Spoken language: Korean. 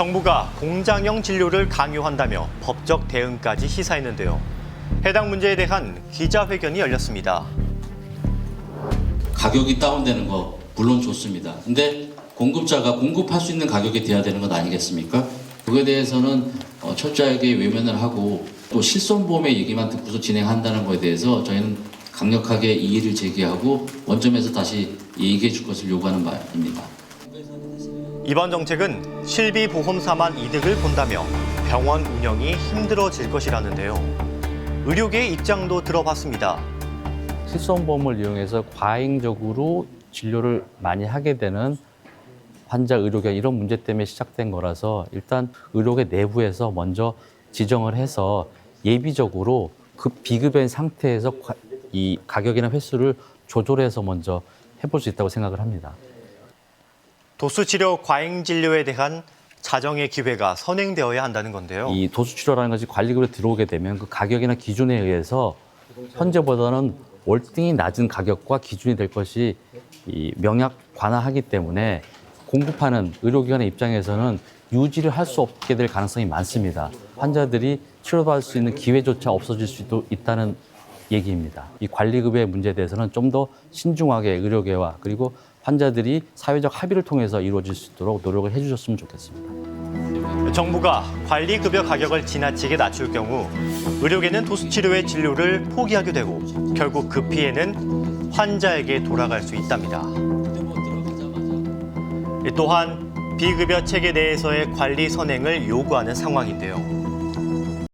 정부가 공장형 진료를 강요한다며 법적 대응까지 시사했는데요. 해당 문제에 대한 기자회견이 열렸습니다. 가격이 다운되는 거 물론 좋습니다. 근데 공급자가 공급할 수 있는 가격이 돼야 되는 것 아니겠습니까? 그거에 대해서는 어, 철저하게 외면을 하고 또 실손보험의 얘기만 듣고서 진행한다는 것에 대해서 저희는 강력하게 이의를 제기하고 원점에서 다시 얘기해 줄 것을 요구하는 바입니다. 이번 정책은 실비 보험사만 이득을 본다며 병원 운영이 힘들어질 것이라는데요. 의료계의 입장도 들어봤습니다. 실손보험을 이용해서 과잉적으로 진료를 많이 하게 되는 환자 의료계 이런 문제 때문에 시작된 거라서 일단 의료계 내부에서 먼저 지정을 해서 예비적으로 급 비급여인 상태에서 과- 이 가격이나 횟수를 조절해서 먼저 해볼 수 있다고 생각을 합니다. 도수치료 과잉 진료에 대한 자정의 기회가 선행되어야 한다는 건데요. 이 도수치료라는 것이 관리급에 들어오게 되면 그 가격이나 기준에 의해서 현재보다는 월등히 낮은 가격과 기준이 될 것이 이 명약 관화하기 때문에 공급하는 의료기관의 입장에서는 유지를 할 수 없게 될 가능성이 많습니다. 환자들이 치료받을 수 있는 기회조차 없어질 수도 있다는 얘기입니다. 이 관리급의 문제에 대해서는 좀 더 신중하게 의료계와 그리고 환자들이 사회적 합의를 통해서 이루어질 수 있도록 노력을 해주셨으면 좋겠습니다. 정부가 관리급여 가격을 지나치게 낮출 경우 의료계는 도수치료의 진료를 포기하게 되고 결국 그 피해는 환자에게 돌아갈 수 있답니다. 또한 비급여 체계 내에서의 관리 선행을 요구하는 상황인데요.